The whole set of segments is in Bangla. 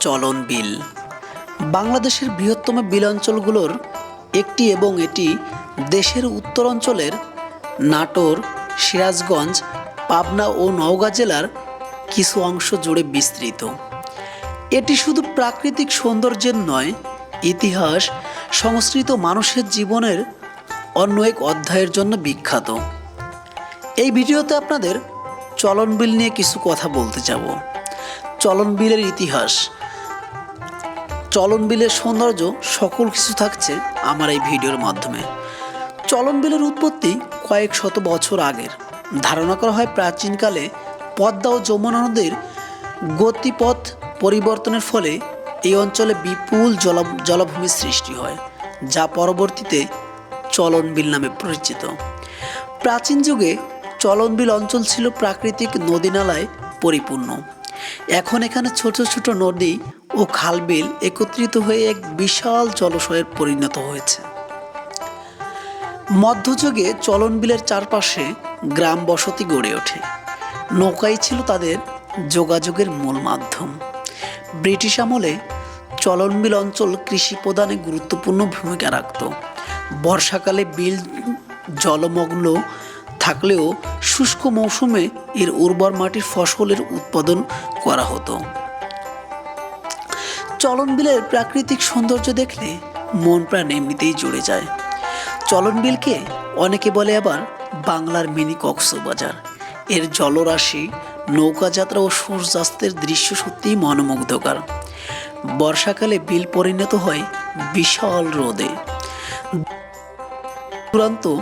চলন বিল। বাংলাদেশের বৃহত্তম বিল অঞ্চলগুলোর একটি এবং এটি দেশের উত্তর অঞ্চলের নাটোর, সিরাজগঞ্জ, পাবনা ও নওগাঁ জেলার কিছু অংশ জুড়ে বিস্তৃত। এটি শুধু প্রাকৃতিক সৌন্দর্যের নয়, ইতিহাস, সংস্কৃত মানুষের জীবনের অন্য এক অধ্যায়ের জন্য বিখ্যাত। এই ভিডিওতে আপনাদের চলন বিল নিয়ে কিছু কথা বলতে যাব। চলন বিলের ইতিহাস চলন বিলের সৌন্দর্য সকল কিছু থাকছে আমার এই ভিডিওর মাধ্যমে। চলন বিলের উৎপত্তি কয়েক শত বছর আগের। ধারণা করা হয় প্রাচীনকালে পদ্মা ও যমুনা নদীর গতিপথ পরিবর্তনের ফলে এই অঞ্চলে বিপুল জল জলাভূমির সৃষ্টি হয়, যা পরবর্তীতে চলন বিল নামে পরিচিত। প্রাচীন যুগে চলনবিল অঞ্চল ছিল প্রাকৃতিক নদীনালায় পরিপূর্ণ। এখন এখানে ছোট ছোট নদী ও খালবিল একত্রিত হয়ে এক বিশাল জলাশয়ের পরিণত হয়েছে। মধ্যযুগে চলনবিলের চারপাশে গ্রাম বসতি গড়ে ওঠে। নৌকাই ছিল তাদের যোগাযোগের মূল মাধ্যম। ব্রিটিশ আমলে চলনবিল অঞ্চল কৃষি প্রদানে গুরুত্বপূর্ণ ভূমিকা রাখত। বর্ষাকালে বিল জলমগ্ন থাকলেও শুষ্ক মৌসুমে এর উর্বর মাটির ফসলের উৎপাদন করা হতো। চলন বিলের প্রাকৃতিক সৌন্দর্য দেখলে মন প্রাণ এমনিতেই জুড়ে যায়। চলন বিলকে অনেকে বলে আবার বাংলার মিনি কক্সবাজার। এর জলরাশি, নৌকাযাত্রা ও সূর্যাস্তের দৃশ্য সত্যিই মনোমুগ্ধকর। বর্ষাকালে বিল পরিণত হয় বিশাল রোদে। দূরান্ত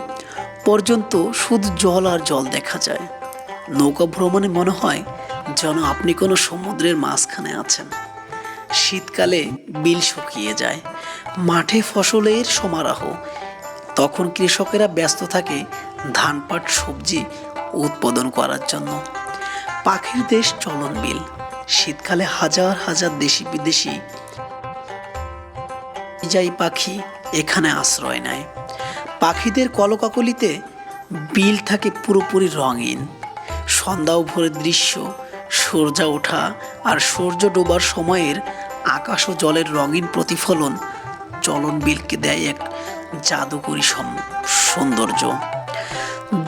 পর্যন্ত শুধু জল আর জল দেখা যায়। নৌকা ভ্রমণে মনে হয় যেন আপনি কোনো সমুদ্রের মাঝখানে আছেন। শীতকালে বিল শুকিয়ে যায়। মাঠে ফসলের সমারোহ। তখন কৃষকেরা ব্যস্ত থাকে ধান পাট সবজি উৎপাদন করার জন্য। পাখির দেশ চলন বিল। শীতকালে হাজার হাজার দেশি বিদেশি যাই পাখি এখানে আশ্রয় নেয়। পাখিদের কলকাকলিতে বিল থাকে পুরোপুরি রঙিন। সন্ধ্যা ভোরের দৃশ্য, সূর্য ওঠা আর সূর্য ডোবার সময়ের আকাশ ও জলের রঙিন প্রতিফলন চলন বিলকে দেয় এক জাদুকরী সৌন্দর্য।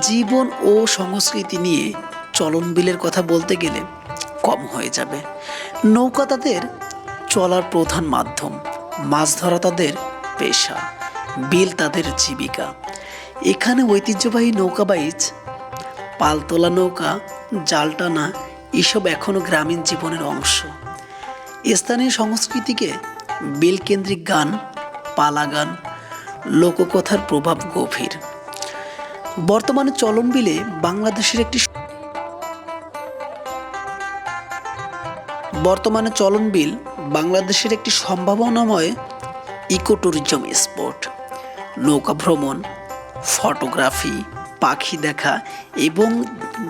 জীবন ও সংস্কৃতি নিয়ে চলন বিলের কথা বলতে গেলে কম হয়ে যাবে। নৌকা তাদের চলার প্রধান মাধ্যম, মাছ ধরা তাদের পেশা, বিল তাদের জীবিকা। এখানে ঐতিহ্যবাহী নৌকা বাইচ পালতোলা নৌকা, জাল টানা, এসব এখনও গ্রামীণ জীবনের অংশ। স্থানীয় সংস্কৃতিকে বিলকেন্দ্রিক গান পালা গান লোককথার প্রভাব গভীর। বর্তমানে চলন বিলে বাংলাদেশের একটি বর্তমানে চলন বিল বাংলাদেশের একটি সম্ভাবনাময় ইকো ট্যুরিজম স্পট। নৌকা ভ্রমণ, ফটোগ্রাফি, পাখি দেখা এবং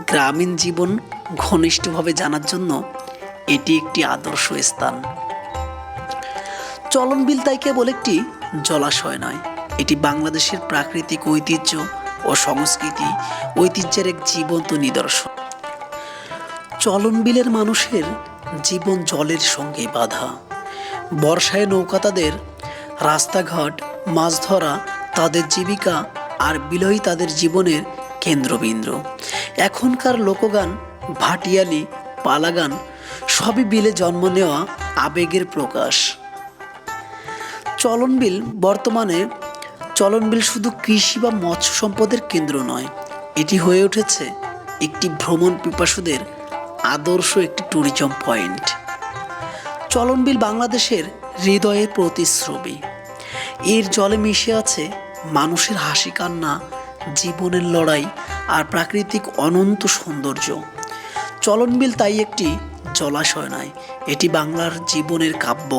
গ্রামীণ জীবন ঘনিষ্ঠভাবে জানার জন্য এটি একটি আদর্শ স্থান। চলন বিল তাই কেবল একটি জলাশয় নয়, এটি বাংলাদেশের প্রাকৃতিক ঐতিহ্য ও সংস্কৃতি, ঐতিহ্যের এক জীবন্ত নিদর্শন। চলন বিলের মানুষের জীবন জলের সঙ্গে বাধা। বর্ষায় নৌকা তাদের, রাস্তাঘাট, মাছ ধরা, তাদের জীবিকা আর বিলই তাদের জীবনের কেন্দ্রবিন্দু। এখনকার লোকগান, ভাটিয়ালি, পালাগান সবই বিলে জন্ম নেওয়া আবেগের প্রকাশ। চলনবিল বর্তমানে চলনবিল শুধু কৃষি বা মৎস্য সম্পদের কেন্দ্র নয়, এটি হয়ে উঠেছে একটি ভ্রমণ পিপাসুদের আদর্শ একটি ট্যুরিজম পয়েন্ট চলনবিল বাংলাদেশের হৃদয়ের প্রতিশ্রবী এর জলে মিশে আছে মানুষের হাসি কান্না, জীবনের লড়াই আর প্রাকৃতিক অনন্ত সৌন্দর্য। চলনবিল তাই একটি জলাশয় নয়, এটি বাংলার জীবনের কাব্য,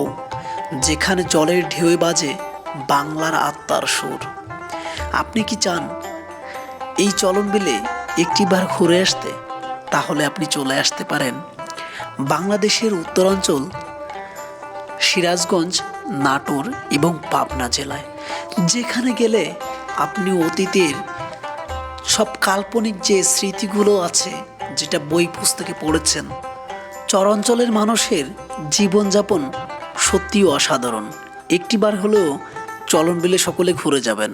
যেখানে জলের ঢেউয়ে বাজে বাংলার আত্মার সুর। আপনি কি চান এই চলন বিলে একটিবার ঘুরে আসতে? তাহলে আপনি চলে আসতে পারেন বাংলাদেশের উত্তরাঞ্চল, সিরাজগঞ্জ, নাটোর এবং পাবনা জেলায়। যেখানে গেলে আপনি অতীতের সব কাল্পনিক যে স্মৃতিগুলো আছে, যেটা বই পুস্তকে পড়েছেন চরাঞ্চলের মানুষের জীবনযাপন সত্যিই অসাধারণ। একটিবার হলেও চলন বিলে সকলে ঘুরে যাবেন।